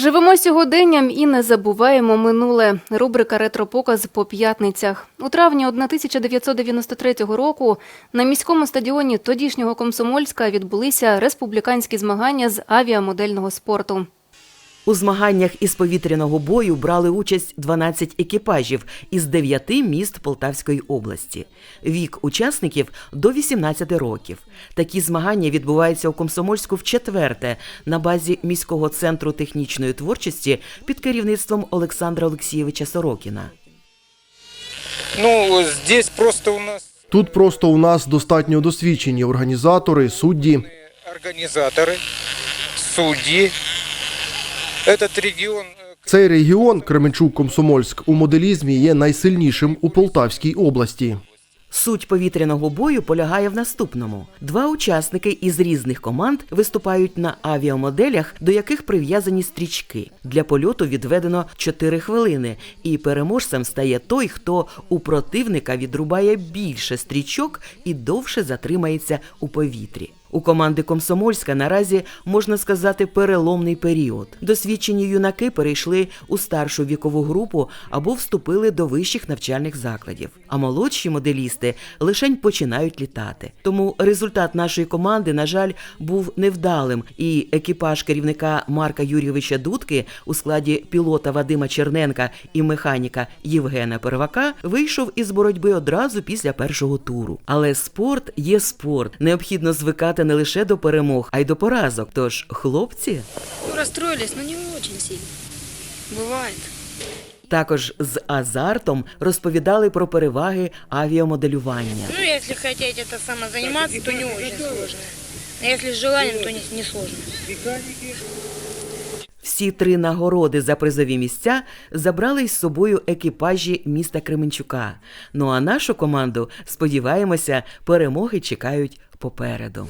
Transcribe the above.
Живемо сьогоденням і не забуваємо минуле. Рубрика Ретропоказ по п'ятницях. У травні 1993 року на міському стадіоні тодішнього Комсомольська відбулися республіканські змагання з авіамодельного спорту. У змаганнях із повітряного бою брали участь 12 екіпажів із 9 міст Полтавської області. Вік учасників до 18 років. Такі змагання відбуваються у Комсомольську вчетверте на базі міського центру технічної творчості під керівництвом Олександра Олексійовича Сорокіна. Ну, здесь просто у нас Тут просто у нас достатньо досвідчені організатори, судді. организаторы, судьи. Этот регион, э, Цей регіон Кременчук-Комсомольськ у моделізмі є найсильнішим у Полтавській області. Суть повітряного бою полягає в наступному: два учасники із різних команд виступають на авіамоделях, до яких прив'язані стрічки. Для польоту відведено 4 хвилини, і переможцем стає той, хто у противника відрубає більше стрічок і довше затримається у повітрі. У команди Комсомольська наразі можна сказати переломний період. Досвідчені юнаки перейшли у старшу вікову групу або вступили до вищих навчальних закладів. А молодші моделісти лишень починають літати. Тому результат нашої команди, на жаль, був невдалим, і екіпаж керівника Марка Юрійовича Дудки у складі пілота Вадима Черненка і механіка Євгена Первака вийшов із боротьби одразу після першого туру. Але спорт є спорт. Необхідно звикати не лише до перемог, а й до поразок. Тож, хлопці. Ну, розстроїлись, но не дуже сильно. Буває. Також з азартом розповідали про переваги авіамоделювання. Ну, якщо хочете це саме займатися, то не дуже сложно. А якщо з желанням, то не, не сложно. Всі три нагороди за призові місця забрали із собою екіпажі міста Кременчука. Ну а нашу команду, сподіваємося, перемоги чекають попереду.